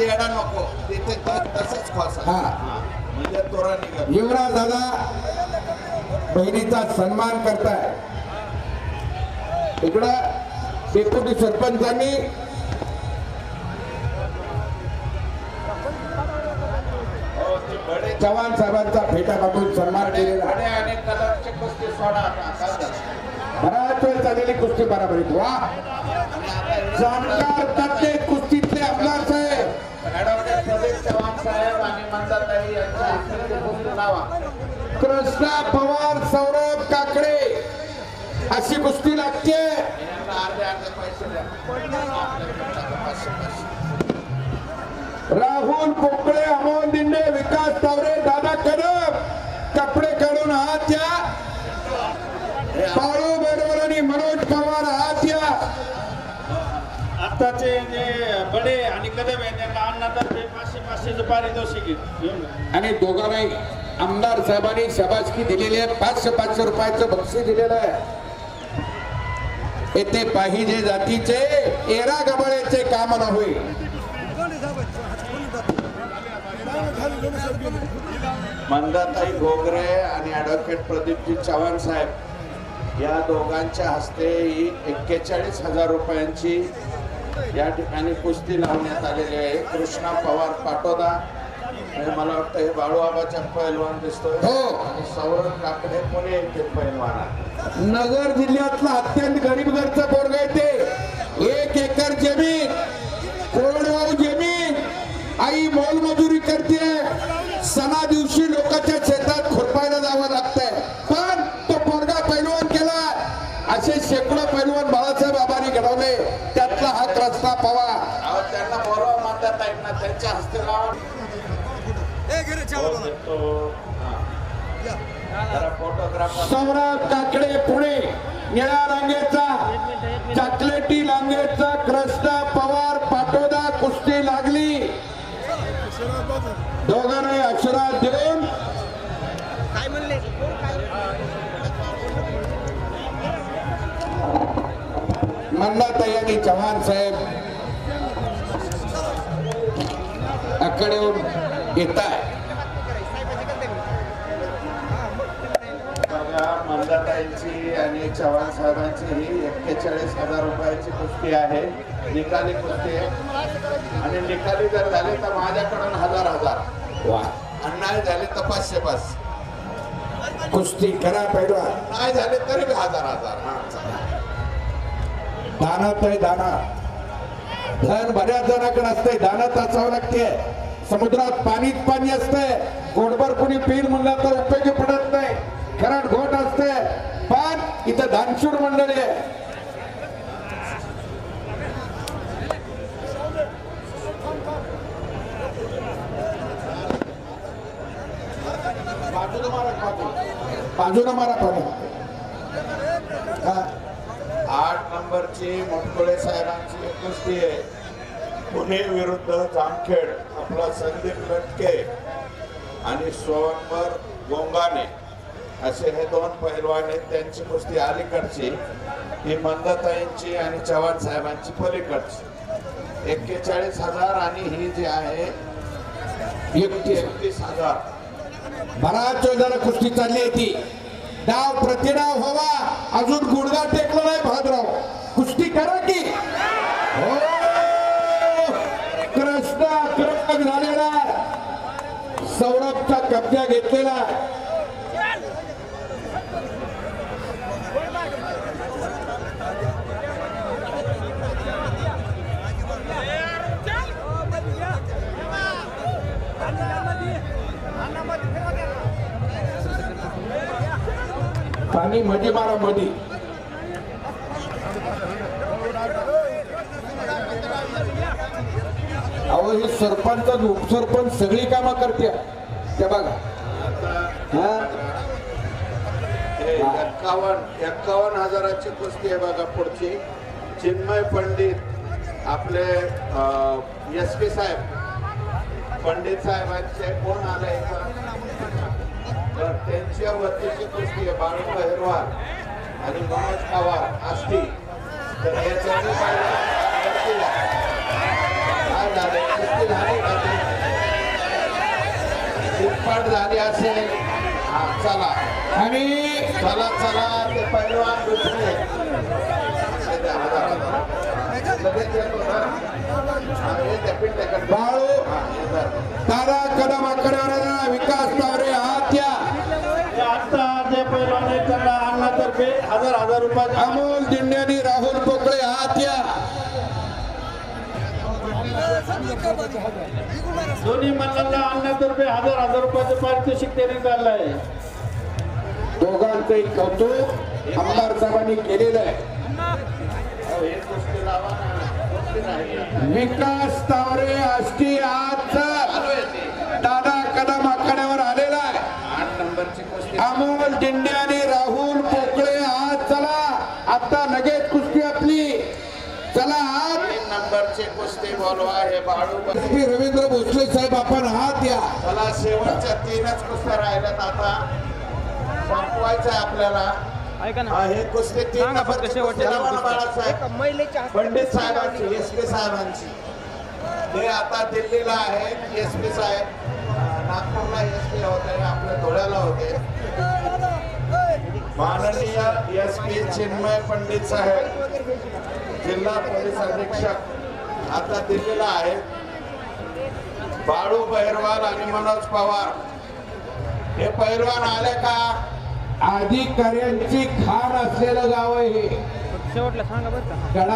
येडा नको. तिथे तसंच खोसा हा. म्हणजे तोरा निघत युवराज दादा बहिणीचा सन्मान करताय. इकडं डेप्युटी सरपंचांनी चव्हाण साहेबांचा फेटा काढून सन्मान केलेला. बडे आणि कदमचे कुस्ती सोडा आता? बराच वेळ चाललेली कुस्ती बराबरीत. वा. जाणकार कुस्तीतले साहेब. ऍडव्होकेट प्रदीप चव्हाण साहेब आणि मंदाताई यांच्या हस्ते कुस्ती लावा कृष्णा पवार सौरभ काकडे अशी कुस्ती लागते. राहुल पोकळे अमोल दिंडे विकास तावरे दादा कदम. कपडे काढून हात या. बाळू बरोबर आणि मनोज पवार हात या. आताचे जे बडे आणि कदम आहे त्यांना पाचशे पाचशेचं पारितोषिक आहे. आणि दोघांनाही आमदार साहेबांनी शबाजकी दिलेली आहे. पाचशे पाचशे रुपयाचं बक्षीस दिलेलं आहे. येथे पाहिजे जातीचे एरा गबाळ्याचे काम न होईल. मंदाताई घोगरे आणि ऍडव्होकेट प्रदीपजी चव्हाण साहेब या दोघांच्या हस्ते ही एक्केचाळीस हजार रुपयांची या ठिकाणी कुस्ती लावण्यात आलेली आहे कृष्णा पवार पाटोदा आणि मला वाटतं हे बाळूबाबाच्या पैलवान दिसतोय हो. आणि सौरभ काकडे पुणे येथील पैलवान. नगर जिल्ह्यातलं अत्यंत गरीब घरचं असे शेकडो पैलवान बाळासाहेब आबांनी घडवले. त्यातला हा क्रस्ता पवार. अहो, त्यांना बोलवा मंदाताईंना त्यांच्या हस्ते लावा. हो, तो, हा. जरा फोटोग्राफर सौरभ काकडे पुणे निळ्या रांगेचा चॉकलेटी रांगेचा कृष्णा पवार पाटोदा कुस्ती लागली. दोघांनाही आशीर्वाद मंदाताई आणि चव्हाण साहेब आकडे येत आहे मंदाताईंची आणि चव्हाण साहेबांची ही एक्केचाळीस हजार रुपयाची कुस्ती आहे. निकाली कुस्ती आहे. आणि निकाली जर झाले तर माझ्याकडून हजार हजार. वा. आणि नाही झाले तर पाचशे पाच. कुस्ती करा पहिला नाही झाले तरी हजार हजार. हा. चला. दाना दाना. धन बऱ्याच जणाकडे असते दानात असावं लागते. समुद्रात पाणीच पाणी असते. गोडभर कुणी पीर म्हणलं तर उपयोगी पडत नाही. कारण घोट असते. पण इथं दानशूर मंडळी आहे. बाजूला मारा पाणी आठ नंबरची मोटकोळे साहेबांची एक कुस्ती आहे. पुणे विरुद्ध जामखेड आपला संदीप लटके आणि सोवंबर गोंगाने. असे हे दोन पहिलवान आहेत त्यांची कुस्ती अलीकडची ही मंदताईंची आणि चव्हाण साहेबांची पलीकडची. एक्केचाळीस हजार आणि ही जी आहे एकटी एकतीस हजार. बराच वेळ कुस्ती चालली आहे ती. डाव प्रतिडाव व्हावा अजून गुडगा टेकला नाही भादराव. कुस्ती करा की. हो. कृष्ण आक्रमक झालेला. सौरभचा कब्जा घेतलेला. पाणी मधी मारा मधी. अहो हे सरपंच उपसरपंच सगळी कामं करते ते बघा. एक्कावन्न एक्कावन्न हजाराची कुस्ती आहे बघा पुढची. चिन्मय पंडित आपले एस पी साहेब. पंडित साहेबांचे कोण आले इथं? तर त्यांच्या वतीची कुस्ती आहे. बाळू बहिरवार आणि मनोज पवार आष्टी तर याच्या झाली. का झाली. असेल हा चला. आणि चला चला. ते पैलवान दुसरे. लगेच येतो ना दोन्ही मल्लांना अण्णातर्फे हजार हजार रुपयाचं पारितोषिक देण्यात आलं आहे. दोघांचंही कौतुक आमदार साहेबांनी केलेलं आहे. विकास तावरे आष्टी आजचा दादा कदम आखाड्यावर आलेला आहे. अमोल दिंडे आणि राहुल पोकळे आज चला. आता लगेच चला. आज तीन नंबरची कुस्ती बोलवा हे बाळू. श्री रवींद्र भोसले साहेब आपण हात द्या. मला शेवटच्या तीनच कुस्त्या राहिल्यात आता. संपवायचं आहे आपल्याला. ऐका ना. हा, कुस्ती तीन सांगा फक्त नंबरची शेवटच्या कुस्ती. बाळासाहेब. महिलेच्या पंडित साहेबांची एस पी साहेबांची. ते आता दिल्लीला आहेत एस पी साहेब. अं, नागपूरला एस पी होते आपल्या धुळ्याला होते. माननीय एस पी चिन्मय पंडित साहेब जिल्हा पोलीस अधीक्षक आता दिल्लीला आहेत. बाळू बहिरवाल आणि मनोज पवार. हे पैलवान आले का? अधिकाऱ्यांची खाण असलेलं गाव आहे हे. शेवटला सांगा बरं